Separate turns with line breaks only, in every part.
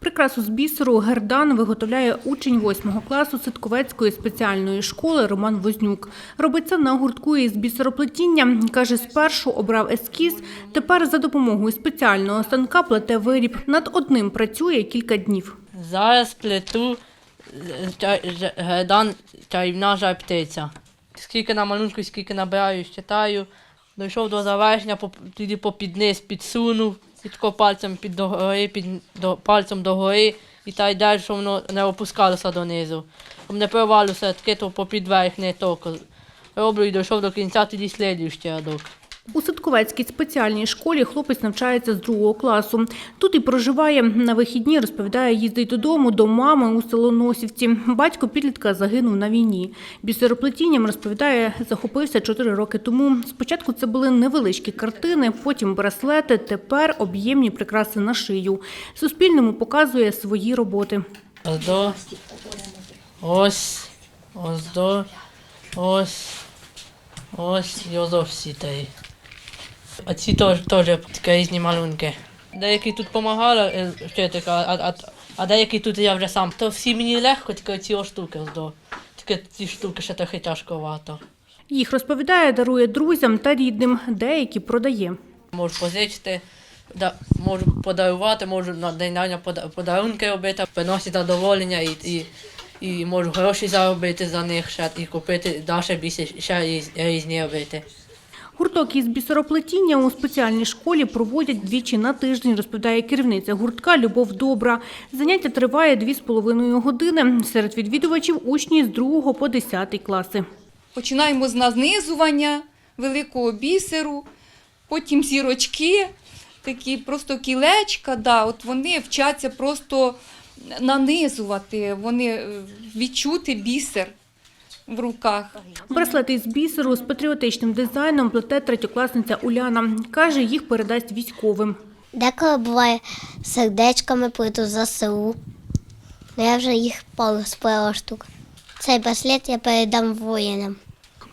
Прикрасу з бісеру гердан виготовляє учень 8 класу Ситковецької спеціальної школи Роман Вознюк. Робить це на гуртку із бісероплетіння. Каже, спершу обрав ескіз, тепер за допомогою спеціального станка плете виріб. Над одним працює кілька днів.
Зараз плету е, ж- гердан чарівна жар птиця. Скільки на малюнку, скільки набираю, читаю. Дійшов до завершення, тоді попід низ підсунув, тільки пальцем під догори, під до, пальцем догори, і та й далі, щоб воно не опускалося донизу. Щоб не провалилося таке, то попід верх не токо. Роблю і дійшов до кінця, тоді слідуючий рядок.
У Ситковецькій спеціальній школі хлопець навчається з другого класу. Тут і проживає на вихідні, розповідає, їздить додому до мами у село Носівці. Батько підлітка загинув на війні. Бісероплетінням, розповідає, захопився чотири роки тому. Спочатку це були невеличкі картини, потім браслети, тепер об'ємні прикраси на шию. Суспільному показує свої роботи.
Ось ось, ось до, ось, ось, і той. А ці теж, теж такі різні малюнки. Деякі тут допомагали а, а, а деякі тут я вже сам. То всі мені легко, тільки ці штуки ось до. Тільки ці штуки ще трохи тяжковато.
Їх розповідає, дарує друзям та рідним, деякі продає.
Можу позичити, да, можу подарувати, можу на день подарунки робити, приносити задоволення і, і, і можу гроші заробити за них ще і купити далі більше ще різні робити.
Гурток із бісероплетіння у спеціальній школі проводять двічі на тиждень, розповідає керівниця гуртка Любов Добра. Заняття триває дві з половиною години. Серед відвідувачів учні з 2 по 10 класи.
Починаємо з нанизування великого бісеру, потім зірочки, такі просто кілечка. Да, от вони вчаться просто нанизувати, вони е, відчути бісер в руках.
Браслети з бісеру з патріотичним дизайном плете третьокласниця Уляна. Каже, їх передасть військовим.
Деколи буває сердечками плиту ЗСУ. СУ, Я вже їх пару сплела штук. Цей браслет я передам воїнам.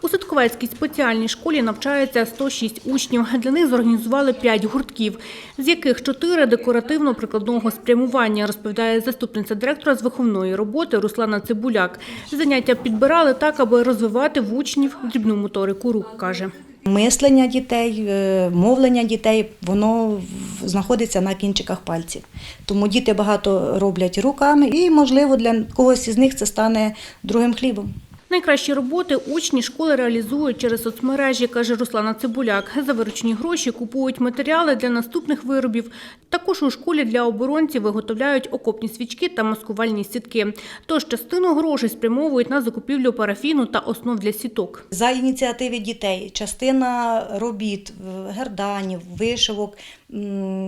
У Ситковецькій спеціальній школі навчається 106 учнів. Для них зорганізували 5 гуртків, з яких 4 декоративно-прикладного спрямування, розповідає заступниця директора з виховної роботи Руслана Цибуляк. Заняття підбирали так, аби розвивати в учнів дрібну моторику рук, каже.
Мислення дітей, е, мовлення дітей, воно знаходиться на кінчиках пальців. Тому діти багато роблять руками, і, можливо, для когось із них це стане другим хлібом.
Найкращі роботи учні школи реалізують через соцмережі, каже Руслана Цибуляк. За виручні гроші купують матеріали для наступних виробів. Також у школі для оборонців виготовляють окопні свічки та маскувальні сітки. Тож частину грошей спрямовують на закупівлю парафіну та основ для сіток.
За ініціативи дітей частина робіт, е, герданів, вишивок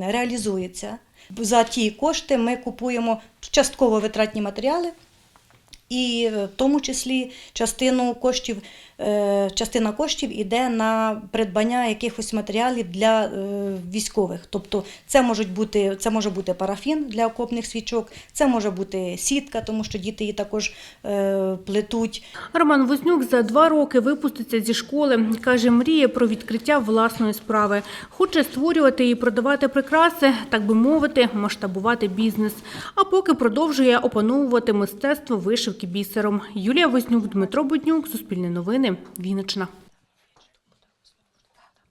реалізується. За ті кошти ми купуємо частково витратні матеріали. І в тому числі частину коштів, е, частина коштів іде на придбання якихось матеріалів для е, військових. Тобто це можуть бути це може бути парафін для окопних свічок, це може бути сітка, тому що діти її також е, плетуть.
Роман Вознюк за два роки випуститься зі школи. Каже, мріє про відкриття власної справи. Хоче створювати і продавати прикраси, так би мовити, масштабувати бізнес. А поки продовжує опановувати мистецтво вишивки бісером. Юлія Вознюк, Дмитро Буднюк, Суспільне новини, Вінниччина.